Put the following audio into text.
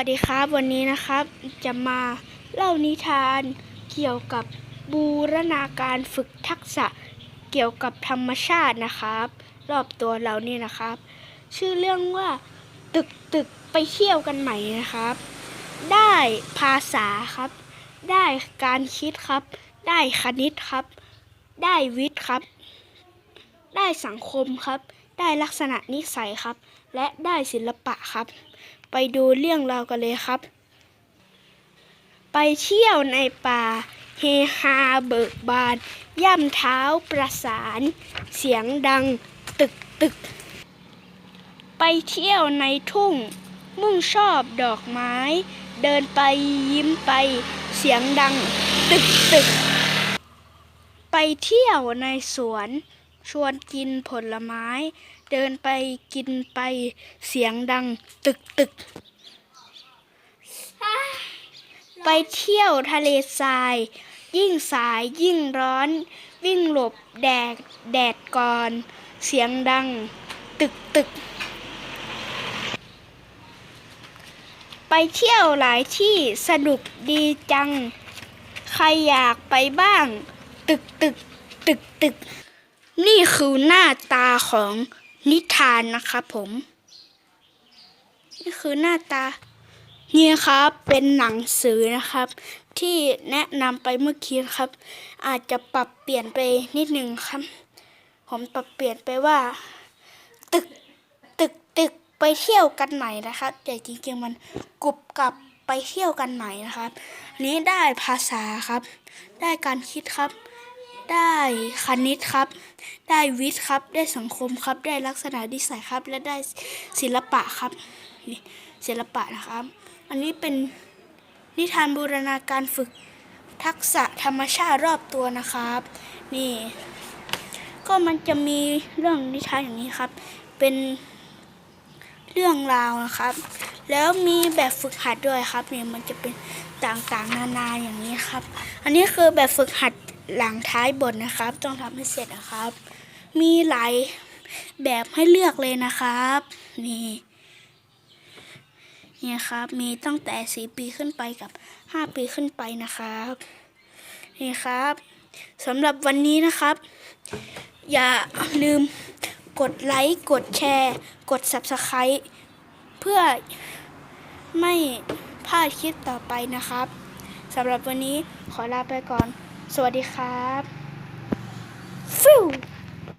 วัสดีครับวันนี้นะครับจะมาเล่านิทานเกี่ยวกับบูรณาการฝึกทักษะเกี่ยวกับธรรมชาตินะครับ รอบตัวเรานี่นะครับ ชื่อเรื่องว่าตึกตึกไปเที่ยวกันใหม่นะครับ ได้ภาษาครับ ได้การคิดครับ ได้คณิตครับ ได้วิทย์ครับ ได้สังคมครับ ได้ลักษณะนิสัยครับ และได้ศิลปะครับ ไปดูเรื่องราวกันเลยครับ ไปเที่ยวในป่า เฮฮาเบิกบาน ย่ำเท้าประสาน เสียงดังตึกตึก ไปเที่ยวในทุ่ง มุ่งชอบดอกไม้ เดินไปยิ้มไป เสียงดังตึกตึก ไปเที่ยวในสวน ชวนกินผลไม้ เดินไปกินไปเสียงดังตึกตึก ไปเที่ยวทะเลทราย ยิ่งสายยิ่งร้อน วิ่งหลบแดดแดดก่อน เสียงดังตึกตึก ไปเที่ยวหลายที่สนุกดีจัง ใครอยากไปบ้าง ตึกตึกตึกตึก นี่คือหน้าตาของนิทานนะครับผม นี่คือหน้าตานี่ครับเป็นหนังสือนะครับ ที่แนะนำไปเมื่อกี้ครับ อาจจะปรับเปลี่ยนไปนิดนึงครับ ผมปรับเปลี่ยนไปว่า ตึกตึกตึกไปเที่ยวกันใหม่นะครับ แต่จริงๆมันกรุบกลับไปเที่ยวกันใหม่นะครับ นี้ได้ภาษาครับ ได้การคิดครับ ได้คณิตครับ ได้วิทย์ครับ ได้สังคมครับ ได้ลักษณะนิสัยครับ และได้ศิลปะครับศิลปะนะครับ อันนี้เป็นนิทานบูรณาการฝึกทักษะธรรมชาติรอบตัวนะครับ นี่ ก็มันจะมีเรื่องนิทานอย่างนี้ครับ เป็น เรื่องราวนะครับ แล้วมีแบบฝึกหัดด้วยครับเนี่ยมันจะเป็นต่างๆ นานาอย่างนี้ครับ อันนี้คือแบบฝึกหัดหลังท้ายบทนะครับ ต้องทำให้เสร็จนะครับ มีหลายแบบให้เลือกเลยนะครับนี่เนี่ยครับมีตั้งแต่สี่ปีขึ้นไปกับห้าปีขึ้นไปนะครับนี่ครับสำหรับวันนี้นะครับ อย่าลืม กดไลค์ กดแชร์ กด Subscribe เพื่อไม่พลาดคลิปต่อไปนะครับสำหรับวันนี้ขอลาไปก่อน สวัสดีครับฟิว